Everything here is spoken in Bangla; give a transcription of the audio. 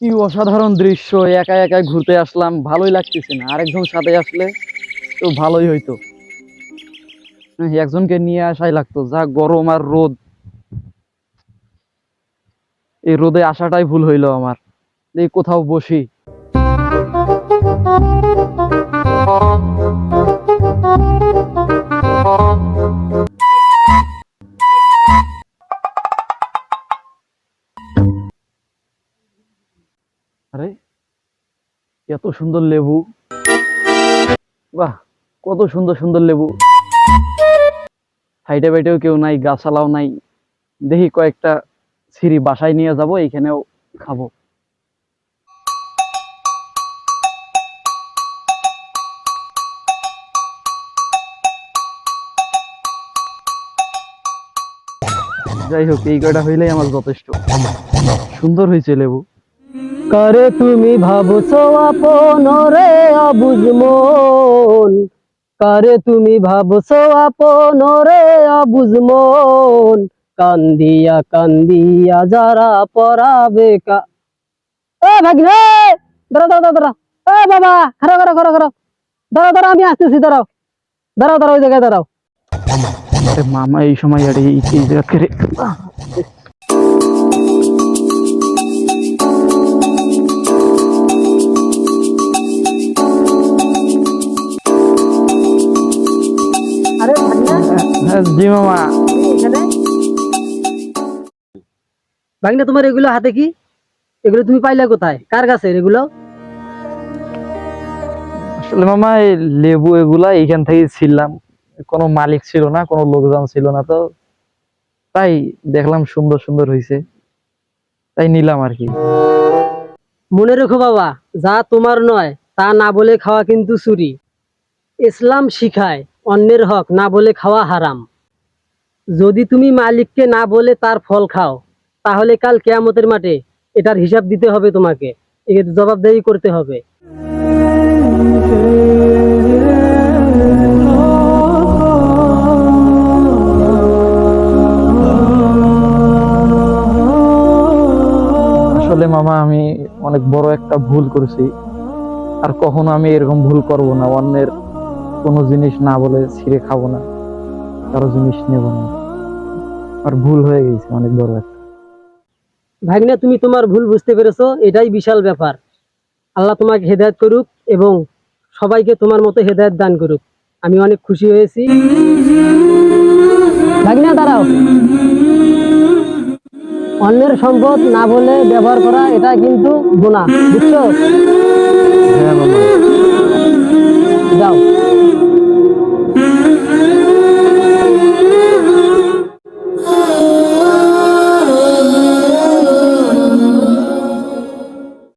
কি অসাধারণ দৃশ্য, একা একা ঘুরতে আসলাম, ভালোই লাগতেছে না। আরেকজন সাথে আসলে তো ভালোই হইতো। একজনকে নিয়ে আসাই লাগতো, যা গরম আর রোদ। এই রোদে আসাটাই ভুল হইল আমার। এই কোথাও বসি। আরে, এত সুন্দর লেবু। বাহ, কত সুন্দর সুন্দর লেবু। সাইডে বাইটেও কেউ নাই, গাছালাও নাই। দেখি কয়েকটা সিঁড়ি বাসায় নিয়ে যাব, এইখানেও খাব। যাই হোক, এই কয়টা হইলেই আমার যথেষ্ট। সুন্দর হয়েছে লেবু। করে তুমি ভাবছ আপন রে অবুঝ মন? করে তুমি ভাবছ আপন রে অবুঝ মন? কান্দিয়া কান্দিয়া যারা পড়াবে কা এ ভাগ্নে দাঁড়া দাঁড়া দাঁড়া এ বাবা খারো খারো খারো খারো দাঁড়াও দাঁড়াও আমি আসতেছি দাঁড়াও দাঁড়াও দাঁড়াও ওই জায়গায় দাঁড়াও মামা, এই সময় এই জায়গা জি মামা। এখানে তোমার এগুলো হাতে কি? এগুলো তুমি পাইলা কোথায়? কার কাছে এগুলো? আসলে মামা এই লেবু এগুলা এইখান থেকে ছিলাম কোনো মালিক ছিল না কোনো লোকজন ছিল না তো। তাই দেখলাম সুন্দর সুন্দর হয়েছে তাই নিলাম আর কি। মনে রেখো বাবা যা তোমার নয় তা না বলে খাওয়া কিন্তু চুরি। ইসলাম শিখায়। অন্যের হক না বলে খাওয়া হারাম। যদি তুমি মালিককে না বলে তার ফল খাও, তাহলে কাল কেয়ামতের মাঠে এটার হিসাব দিতে হবে তোমাকে। এর জবাবদেহি করতে হবে। আসলে মামা, আমি অনেক বড় একটা ভুল করেছি। আর কখনো আমি এরকম ভুল করব না। অন্যের কোনো জিনিস না বলে ছিঁড়ে খাব না। কারও জিনিস নেব না। আর ভুল হয়ে গেছে, অনেক বড় একটা। ভাগ্নে, তুমি তোমার ভুল বুঝতে পেরেছ, এটাই বিশাল ব্যাপার। আল্লাহ তোমাকে হেদায়ত করুক এবং সবাইকে তোমার মতো হেদায়েত দান করুক। আমি অনেক খুশি হয়েছি। ভাগ্নে, দাঁড়াও। অন্যের সম্পদ না বলে ব্যবহার করা, এটা কিন্তু গুণা বুঝছ?